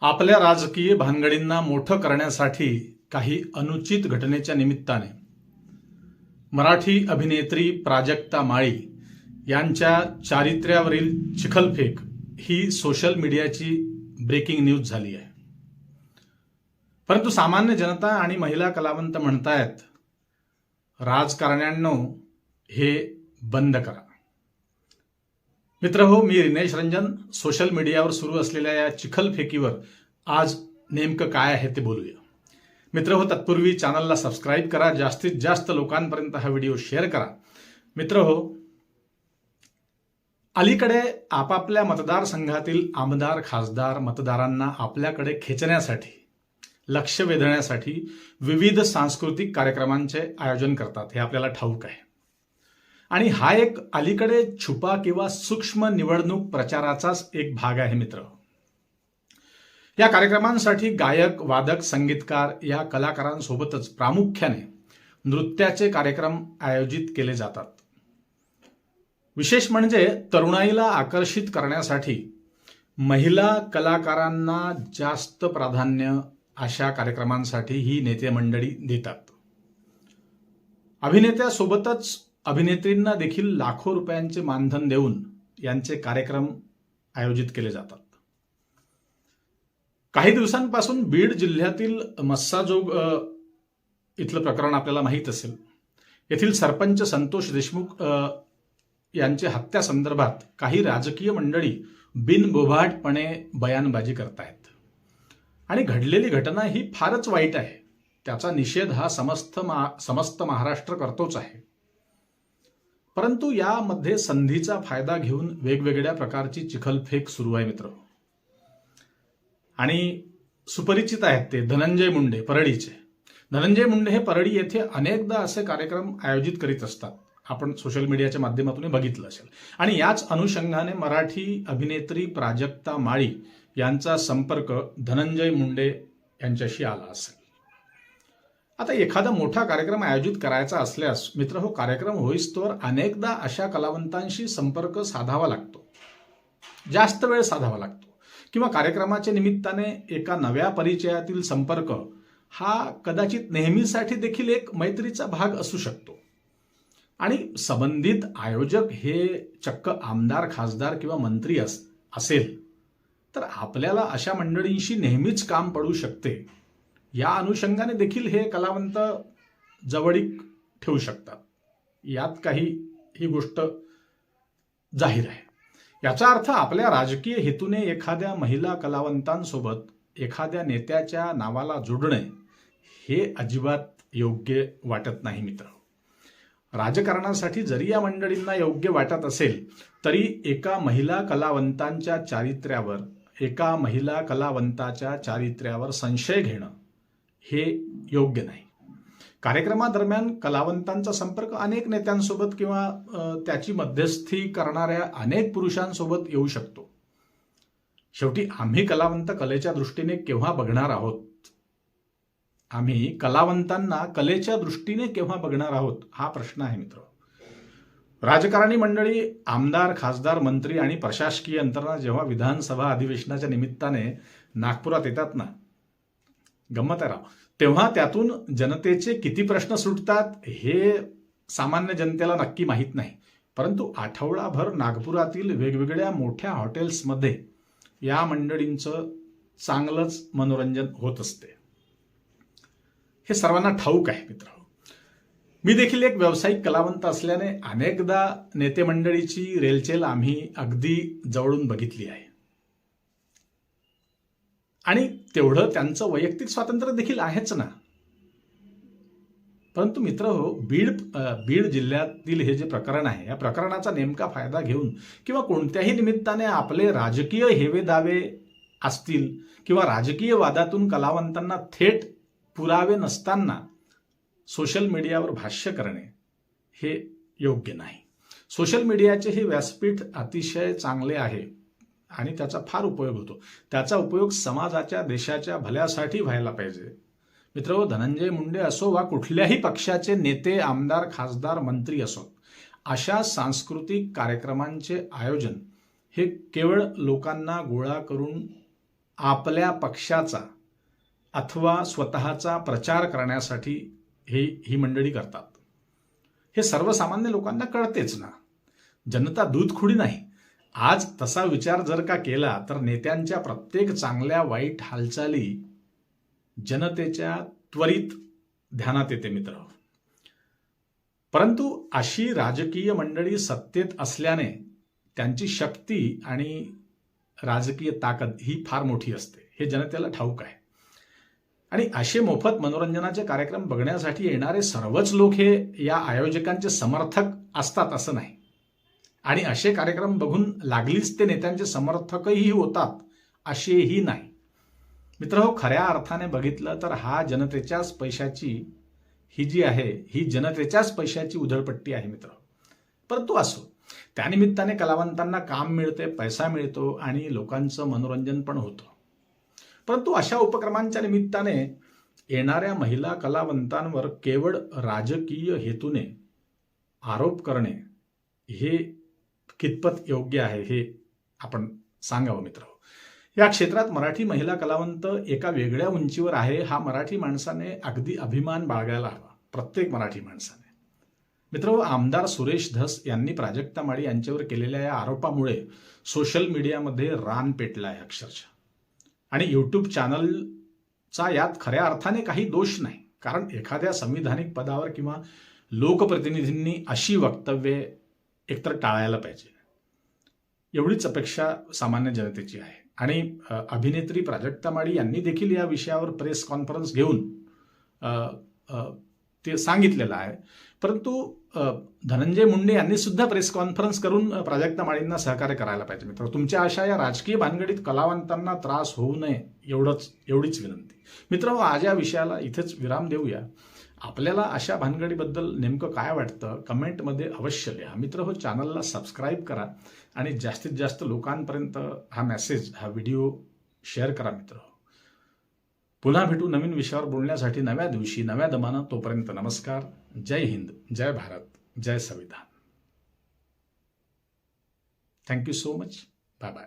आपल्या राजकीय भानगडींना मोठं करण्यासाठी काही अनुचित घटनेच्या निमित्ताने. मराठी अभिनेत्री प्राजक्ता माळी यांच्या चारित्र्यावरील चिखलफेक ही सोशल मीडियाची ब्रेकिंग न्यूज झाली आहे. परंतु सामान्य जनता आणि महिला कलावंत म्हणतायत राजकारण्यांनो हे बंद करा. मित्र हो मी रिनेश रंजन. सोशल मीडियावर सुरू असलेल्या या चिखलफेकीवर आज नेमकं काय आहे ते बोलूया. मित्र हो तत्पूर्वी चॅनलला सबस्क्राईब करा जास्तीत जास्त लोकांपर्यंत हा व्हिडिओ शेअर करा. मित्र हो अलीकडे आपापल्या मतदारसंघातील आमदार खासदार मतदारांना आपल्याकडे खेचण्यासाठी लक्ष वेधण्यासाठी विविध सांस्कृतिक कार्यक्रमांचे आयोजन करतात. हे आपल्याला ठाऊक आहे. आणि हा एक अलीकडे छुपा किंवा सूक्ष्म निवडणूक प्रचाराचाच एक भाग आहे मित्र. या कार्यक्रमांसाठी गायक वादक संगीतकार या कलाकारांसोबतच प्रामुख्याने नृत्याचे कार्यक्रम आयोजित केले जातात. विशेष म्हणजे तरुणाईला आकर्षित करण्यासाठी महिला कलाकारांना जास्त प्राधान्य अशा कार्यक्रमांसाठी ही नेते मंडळी देतात. अभिनेत्यासोबतच अभिनेत्रींना देखील लाखो रुपयांचे मानधन देऊन यांचे कार्यक्रम आयोजित केले जातात. काही दिवसांपासून बीड जिल्ह्यातील मस्साजोग इथलं प्रकरण आपल्याला माहीत असेल. येथील सरपंच संतोष देशमुख यांच्या हत्या संदर्भात काही राजकीय मंडळी बिनबोभाटपणे बयानबाजी करतायत. आणि घडलेली घटना ही फारच वाईट आहे. त्याचा निषेध हा समस्त मा- समस्त महाराष्ट्र करतोच आहे. परंतु यामध्ये संधीचा फायदा घेऊन वेगवेगळ्या प्रकारची चिखलफेक सुरू आहे मित्र. आणि सुपरिचित आहेत ते धनंजय मुंडे परळीचे. धनंजय मुंडे हे परळी येथे अनेकदा असे कार्यक्रम आयोजित करीत असतात. आपण सोशल मीडियाच्या माध्यमातून बघितलं असेल. आणि याच अनुषंगाने मराठी अभिनेत्री प्राजक्ता माळी यांचा संपर्क धनंजय मुंडे यांच्याशी आला असेल. आता एखादा मोठा कार्यक्रम आयोजित करायचा असल्यास मित्र हो कार्यक्रम होईस्तोवर अनेकदा अशा कलावंतांशी संपर्क साधावा लागतो. जास्त वेळ साधावा लागतो. किंवा कार्यक्रमाच्या निमित्ताने एका नव्या परिचयातील संपर्क हा कदाचित नेहमीसाठी देखील एक मैत्रीचा भाग असू शकतो. आणि संबंधित आयोजक हे चक्क आमदार खासदार किंवा मंत्री अस असेल तर आपल्याला अशा मंडळींशी नेहमीच काम पडू शकते. या अनुषंगाने देखील हे कलावंत जवळीक ठेवू शकतात. यात काही ही गोष्ट जाहीर आहे. याचा अर्थ आपल्या राजकीय हेतूने एखाद्या महिला कलावंतांसोबत एखाद्या नेत्याच्या नावाला जोडणे हे अजिबात योग्य वाटत नाही मित्र. राजकारणासाठी जरी या मंडळींना योग्य वाटत असेल तरी एका महिला कलावंतांच्या चारित्र्यावर एका महिला कलावंताच्या चारित्र्यावर संशय घेणं हे योग्य नाही. कार्यक्रमादरम्यान कलावंतांचा संपर्क अनेक नेत्यांसोबत किंवा त्याची मध्यस्थी करणाऱ्या अनेक पुरुषांसोबत येऊ शकतो. शेवटी आम्ही कलावंत कलेच्या दृष्टीने केव्हा बघणार आहोत? आम्ही कलावंतांना कलेच्या दृष्टीने केव्हा बघणार आहोत? हा प्रश्न आहे मित्र. राजकारणी मंडळी आमदार खासदार मंत्री आणि प्रशासकीय यंत्रणा जेव्हा विधानसभा अधिवेशनाच्या निमित्ताने नागपुरात येतात ना गंमत आहे राव तेव्हा त्यातून जनतेचे किती प्रश्न सुटतात हे सामान्य जनतेला नक्की माहीत नाही. परंतु आठवडाभर नागपुरातील वेगवेगळ्या मोठ्या हॉटेल्समध्ये या मंडळींचं चांगलंच मनोरंजन होत असते. हे सर्वांना ठाऊक आहे मित्र. मी देखील एक व्यावसायिक कलावंत असल्याने अनेकदा नेते मंडळीची रेलचेल आम्ही अगदी जवळून बघितली आहे. आणि तेवढं त्यांचं वैयक्तिक स्वातंत्र्य देखील आहेच ना. परंतु मित्र हो बीड बीड जिल्ह्यातील हे जे प्रकरण आहे या प्रकरणाचा नेमका फायदा घेऊन किंवा कोणत्याही निमित्ताने आपले राजकीय हेवे दावे असतील किंवा राजकीय वादातून कलावंतांना थेट पुरावे नसताना सोशल मीडियावर भाष्य करणे हे योग्य नाही. सोशल मीडियाचे हे व्यासपीठ अतिशय चांगले आहे. आणि त्याचा फार उपयोग होतो. त्याचा उपयोग समाजाच्या देशाच्या भल्यासाठी व्हायला पाहिजे. मित्र धनंजय मुंडे असो वा कुठल्याही पक्षाचे नेते आमदार खासदार मंत्री असो अशा सांस्कृतिक कार्यक्रमांचे आयोजन हे केवळ लोकांना गोळा करून आपल्या पक्षाचा अथवा स्वतःचा प्रचार करण्यासाठी हे ही मंडळी करतात. हे सर्वसामान्य लोकांना कळतेच ना. जनता दूध खुडी नाही. आज तसा विचार जर का केला तर नेत्यांच्या प्रत्येक चांगल्या वाईट हालचाली जनतेच्या त्वरित ध्यानात येते मित्र. परंतु अशी राजकीय मंडळी सत्तेत असल्याने त्यांची शक्ती आणि राजकीय ताकद ही फार मोठी असते. हे जनतेला ठाऊक आहे. आणि असे मोफत मनोरंजनाचे कार्यक्रम बघण्यासाठी येणारे सर्वच लोक हे या आयोजकांचे समर्थक असतात असं नाही. आणि असे कार्यक्रम बघून लागलीच ते नेत्यांचे समर्थकही होतात असेही नाही. मित्र हो खऱ्या अर्थाने बघितलं तर हा जनतेच्याच पैशाची ही जी आहे ही जनतेच्याच पैशाची उधळपट्टी आहे मित्र हो. परंतु असो त्यानिमित्ताने कलावंतांना काम मिळते पैसा मिळतो आणि लोकांचं मनोरंजन पण होतं. परंतु अशा उपक्रमांच्या निमित्ताने येणाऱ्या महिला कलावंतांवर केवळ राजकीय हेतूने आरोप करणे हे कितपत योग्य आहे हे आपण सांगावं मित्र. या क्षेत्रात मराठी महिला कलावंत एका वेगळ्या उंचीवर आहे हा मराठी माणसाने अगदी अभिमान बाळगायला हवा प्रत्येक मराठी माणसाने. मित्र आमदार सुरेश धस यांनी प्राजक्ता माळी यांच्यावर केलेल्या या आरोपामुळे सोशल मीडियामध्ये रान पेटलं आहे अक्षरशः. आणि यूट्यूब चॅनलचा यात खऱ्या अर्थाने काही दोष नाही कारण एखाद्या संविधानिक पदावर किंवा लोकप्रतिनिधींनी अशी वक्तव्ये एकतर टाळायला पाहिजे. एवढीच अपेक्षा सामान्य जनतेची आहे. आणि अभिनेत्री प्राजक्ता माळी यांनी देखील या विषयावर प्रेस कॉन्फरन्स घेऊन ते सांगितलेलं आहे. परंतु धनंजय मुंडे यांनी सुद्धा प्रेस कॉन्फरन्स करून प्राजक्ता माळींना सहकार्य करायला पाहिजे मित्र. तुमच्या अशा या राजकीय भानगडीत कलावंतांना त्रास होऊ नये एवढंच एवढीच विनंती. मित्र आज या विषयाला इथेच विराम देऊया. आपल्याला अशा भानगडीबद्दल नेमकं काय वाटतं कमेंटमध्ये अवश्य लिहा. मित्र हो चॅनलला सबस्क्राईब करा आणि जास्तीत जास्त लोकांपर्यंत हा मेसेज हा व्हिडिओ शेअर करा मित्र हो. पुन्हा भेटू नवीन विषयावर बोलण्यासाठी नव्या दिवशी नव्या दमानं. तोपर्यंत नमस्कार. जय हिंद. जय भारत. जय संविधान. Thank you so much bye bye